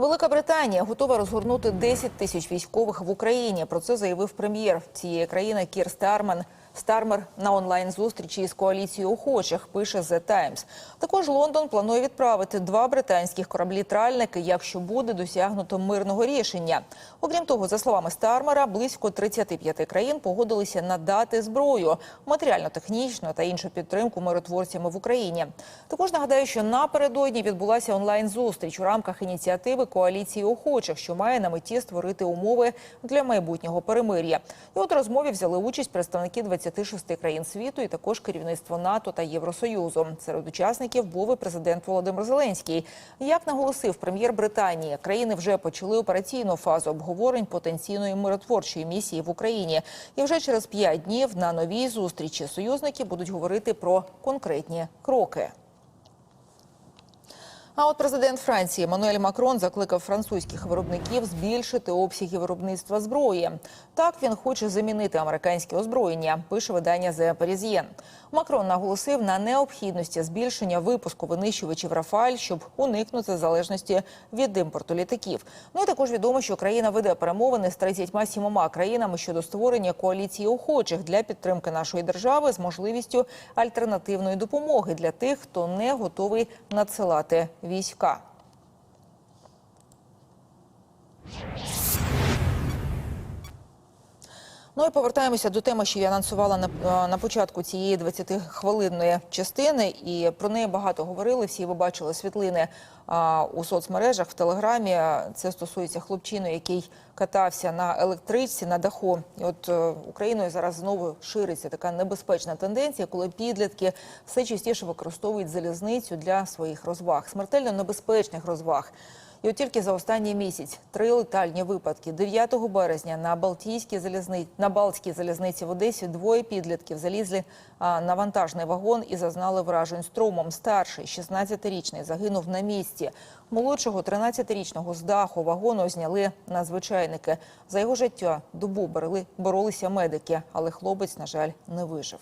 Велика Британія готова розгорнути 10 тисяч військових в Україні. Про це заявив прем'єр цієї країни Кір Старман. Стармер на онлайн зустрічі із коаліцією охочих пише The Times. Також Лондон планує відправити два британських кораблі-тральники, якщо буде досягнуто мирного рішення. Окрім того, за словами Стармера, близько 35 країн погодилися надати зброю, матеріально-технічну та іншу підтримку миротворцями в Україні. Також нагадаю, що напередодні відбулася онлайн зустріч у рамках ініціативи коаліції охочих, що має на меті створити умови для майбутнього перемир'я. І от розмові взяли участь представники 26 країн світу і також керівництво НАТО та Євросоюзу. Серед учасників був і президент Володимир Зеленський. Як наголосив прем'єр Британії, країни вже почали операційну фазу обговорень потенційної миротворчої місії в Україні. І вже через п'ять днів на новій зустрічі союзники будуть говорити про конкретні кроки. А от президент Франції Еммануель Макрон закликав французьких виробників збільшити обсяги виробництва зброї. Так він хоче замінити американське озброєння. Пише видання The Parisien. Макрон наголосив на необхідності збільшення випуску винищувачів Рафаль, щоб уникнути залежності від імпорту літаків. Ну і також відомо, що країна веде перемовини з 37 країнами щодо створення коаліції охочих для підтримки нашої держави з можливістю альтернативної допомоги для тих, хто не готовий надсилати війська. Ну і повертаємося до теми, що я анонсувала на, е, на початку цієї 20-хвилинної частини, і про неї багато говорили. Всі ви бачили світлини а, у соцмережах в телеграмі. Це стосується хлопчини, який катався на електричці на даху. І от е, Україною зараз знову шириться така небезпечна тенденція, коли підлітки все частіше використовують залізницю для своїх розваг, смертельно небезпечних розваг. І от тільки за останній місяць три летальні випадки. 9 березня на Балтійській залізниці на Балтській залізниці в Одесі двоє підлітків залізли на вантажний вагон і зазнали вражень струмом. Старший 16-річний загинув на місці. Молодшого 13-річного з даху вагону зняли надзвичайники. За його життя добу боролися медики, але хлопець, на жаль, не вижив.